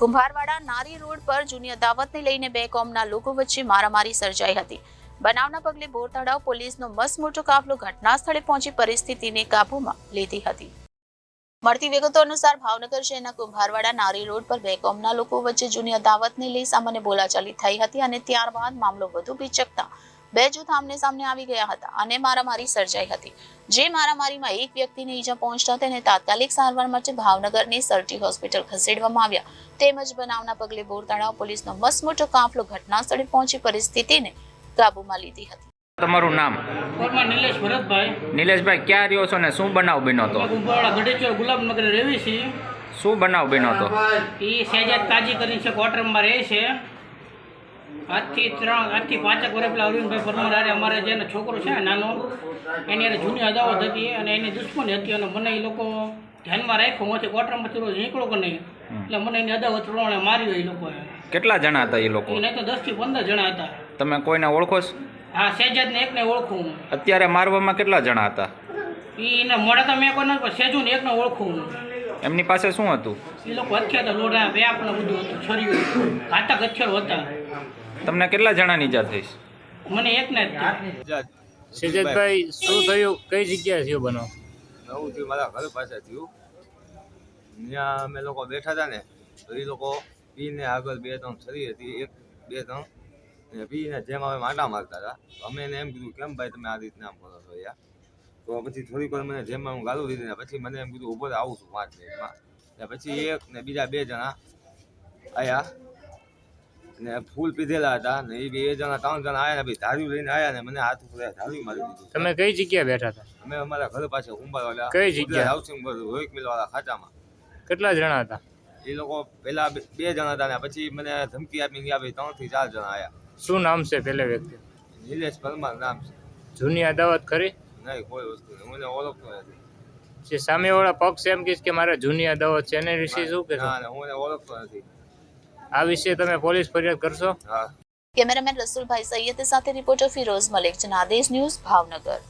કુંભારવાડા નારી રોડ પર જૂની અદાવતને લઈને બે કોમના લોકો વચ્ચે મારામારી સર્જાઈ હતી. બનાવના પગલે બોર તળાવ પોલીસનો મસમોટો કાફલો ઘટના સ્થળે પહોંચી પરિસ્થિતિને કાબૂમાં લીધી હતી. મળતી વિગતો અનુસાર ભાવનગર શહેરના કુંભારવાડા નારી રોડ પર બે કોમના લોકો વચ્ચે જૂની અદાવતને લઈ સામાન્ય બોલાચાલી થઈ હતી અને ત્યારબાદ મામલો વધુ બીચકતા બે જૂથ આમને સામને આવી ગયા હતા અને મારામારી સર્જાઈ હતી. જે મારામારીમાં એક વ્યક્તિને ઈજા પહોંચતા તેને તાત્કાલિક સારવાર માટે ભાવનગરની સરટી હોસ્પિટલ ખસેડવામાં આવ્યા. તેમજ બનાવના પગલે બોર તળાવ પોલીસનો મસમોટો કાફલો ઘટના સ્થળે પહોંચી પરિસ્થિતિને કાબૂમાં લીધી હતી. તમારું નામ? નિલેશ ભરતભાઈ. નિલેશભાઈ ક્યાં રહ્યો છો ને શું બનાવ બન્યો હતો? ગુલાબનગર રહેવી છે શું બનાવ બન્યો હતો? એ સહેજાદ કાજી કરીને છે ક્વાર્ટરમાં રહે છે. આજથી ત્રણ આજથી પાંચેક વર્ષ પેલા અરવિંદભાઈ પરમાર આરે અમારે જેનો છોકરો છે નાનો એની અરે જૂની અદાવત હતી અને એની દુશ્મની હતી અને મને એ લોકો ધ્યાનમાં રાખ્યો. હું ક્વાર્ટરમાંથી રોજ નીકળો કે નહીં. એટલે મને એની અદાવત પ્રમાણે માર્યો એ લોકોએ. કેટલા જણા હતા એ લોકો? નહીં તો દસથી પંદર જણા હતા. તમે કોઈને ઓળખો છો? હા શહેજાદને એકને ઓળખું હું. અત્યારે મારવામાં કેટલા જણા હતા? એને મોડા તો મેં કોઈ નથી સેજુને એકને ઓળખું હું. એમની પાસે શું હતું? એ લોકો હથિયાર હતા લોઢા બે ને બધું હતું છર્યું ઘાતક હથિયારો હતા. તમને કેટલા જણાની ઈજા થઈ મને એક ને. સિજતભાઈ શું થયું? કઈ જગ્યાએ થયું બનો? નવું થયું મારા ઘર પાસે થયું. ત્યાં અમે લોકો બેઠા હતા ને તો એ લોકો પીને આગળ બે ત્રણ છરી હતી એક બે ત્રણ. ને પીને જેમ અમે માટા મારતા હતા અમે એને એમ કીધું કેમ ભાઈ તમે આ રીતના આમ કરો છો યાર? તો પછી થોડીક વાર મને જેમ હું ગાલું દીધી ને પછી મને એમ કીધું ઊભો આવું છું પાંચ મિનિટમાં. ને પછી એક ને બીજા બે જણા આયા. ને ફૂલ પીધેલા હતા ને એ બે જણા ત્રણ જણા આવ્યા ને ભાઈ ધાર્યું લઈને આવ્યા ને મને હાથ ઉપર ધાર્યું મારી દીધું. તમે કઈ જગ્યાએ બેઠા હતા? અમે અમારા ઘર પાસે ઉંબાવાલા કઈ જગ્યા? હાઉસિંગ પર રોહિત મિલ ખાતામાં ખાચામાં. કેટલા જણા હતા? એ લોકો પેલા બે જણા હતા ને પછી મને ધમકી આપી ગયા ભાઈ ત્રણથી ચાર જણા આવ્યા શું નામ છે પેલે વ્યક્તિ? નિલેશ પરમાર નામ છે. જૂની અદાવત ખરી? નહીં કોઈ વસ્તુ નહીં હું ઓળખતો નથી. જે સામેવાળા પક્ષ એમ કે મારે જૂની અદાવત છે એને વિશે શું કે હું એને ઓળખતો નથી. આ વિશે તમે પોલીસ ફરિયાદ કરશો? હા. કેમેરામેન રસુલભાઈ સૈયદ સાથે રિપોર્ટર ફિરોઝ મલિક જનાદેશ ન્યૂઝ ભાવનગર.